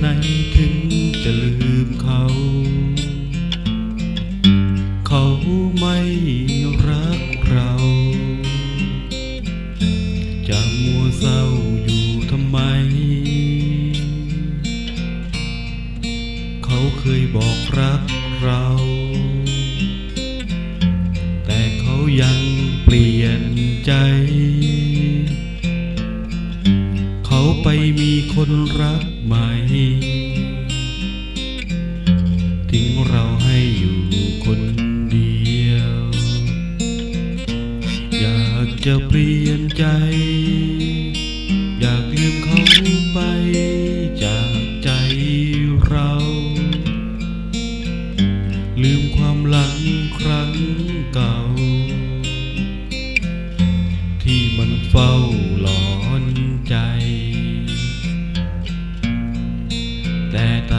ไหนถึงจะลืมเขา เขาไม่รักเรา จะมัวเศร้าอยู่ทำไม เขาเคยบอกรักเรา แต่เขายังเปลี่ยนใจ ไปมีคนรักใหม่ ทิ้งเราให้อยู่คนเดียว อยากจะเปลี่ยนใจ อยากลืมเขาไปจากใจเรา ลืมความหลังครั้งเก่า ที่มันเฝ้าหลอ ต่